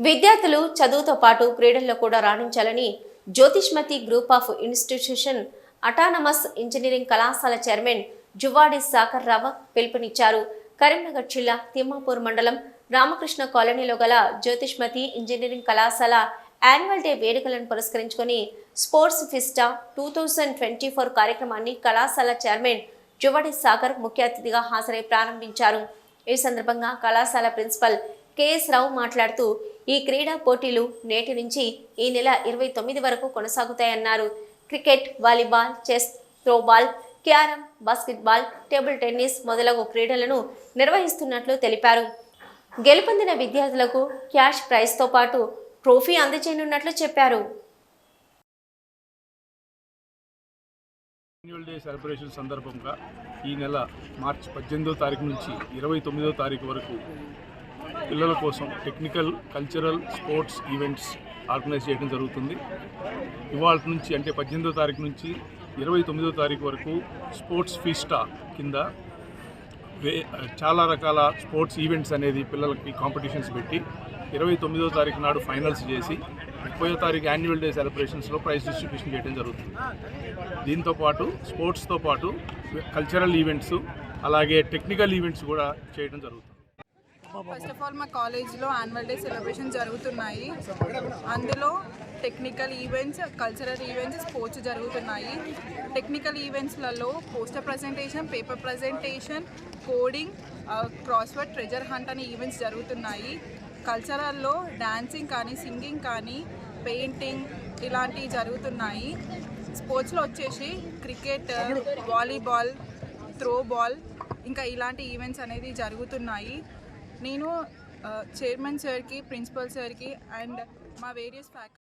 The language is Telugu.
విద్యార్థులు చదువుతో పాటు క్రీడల్లో కూడా రాణించాలని Jyothishmathi group of institution autonomous engineering కళాశాల చైర్మన్ జువాడి సాకర్ రావు పిలుపునిచ్చారు. కరీంనగర్ జిల్లా తిమ్మాపూర్ మండలం రామకృష్ణ కాలనీలో గల జ్యోతిష్మతి ఇంజనీరింగ్ కళాశాల యాన్యువల్ డే వేడుకలను పురస్కరించుకొని sports fiesta two thousand twenty four కార్యక్రమాన్ని కళాశాల చైర్మన్ జువడి సాగర్ ముఖ్య అతిథిగా హాజరై ప్రారంభించారు. ఈ సందర్భంగా కళాశాల ప్రిన్సిపల్ కెఎస్ రావు మాట్లాడుతూ ఈ క్రీడా పోటీలు నేటి నుంచి ఈ నెల ఇరవై తొమ్మిది వరకు కొనసాగుతాయన్నారు. Cricket volleyball chess throwball carrom basketball table tennis మొదలగు క్రీడలను నిర్వహిస్తున్నట్లు తెలిపారు. గెలుపొందిన విద్యార్థులకు క్యాష్ ప్రైజ్తో పాటు ట్రోఫీ అందజేయనున్నట్లు చెప్పారు. యాన్యువల్ డే సెలబ్రేషన్ సందర్భంగా ఈ నెల మార్చి పద్దెనిమిదో తారీఖు నుంచి ఇరవై తొమ్మిదో తారీఖు వరకు పిల్లల కోసం technical cultural sports events organise చేయడం జరుగుతుంది. ఇవాళ నుంచి అంటే పద్దెనిమిదో తారీఖు నుంచి ఇరవై తొమ్మిదో తారీఖు వరకు స్పోర్ట్స్ ఫీస్టా కింద వే చాలా రకాల స్పోర్ట్స్ ఈవెంట్స్ అనేది పిల్లలకి కాంపిటీషన్స్ పెట్టి ఇరవై తొమ్మిదో తారీఖు నాడు ఫైనల్స్ చేసి ముప్పై తారీఖు యాన్యువల్ డే సెలబ్రేషన్స్లో ప్రైజ్ డిస్ట్రిబ్యూషన్ చేయడం జరుగుతుంది. దీంతో పాటు స్పోర్ట్స్తో పాటు కల్చరల్ ఈవెంట్స్ అలాగే టెక్నికల్ ఈవెంట్స్ కూడా చేయడం జరుగుతుంది. ఫస్ట్ ఆఫ్ ఆల్ మా కాలేజ్లో యాన్యువల్ డే సెలబ్రేషన్ జరుగుతున్నాయి. అందులో technical events cultural events sports జరుగుతున్నాయి. Technical ఈవెంట్స్లలో poster presentation paper presentation coding crossword treasure hunt అనే ఈవెంట్స్ జరుగుతున్నాయి. కల్చరల్లో డాన్సింగ్ కానీ సింగింగ్ కానీ పెయింటింగ్ ఇలాంటివి జరుగుతున్నాయి. స్పోర్ట్స్లో వచ్చేసి క్రికెట్ వాలీబాల్ త్రోబాల్ ఇంకా ఇలాంటి ఈవెంట్స్ అనేది జరుగుతున్నాయి. నేను చైర్మన్ సార్కి ప్రిన్సిపల్ సార్కి అండ్ మా వేరియస్ ఫ్యాక్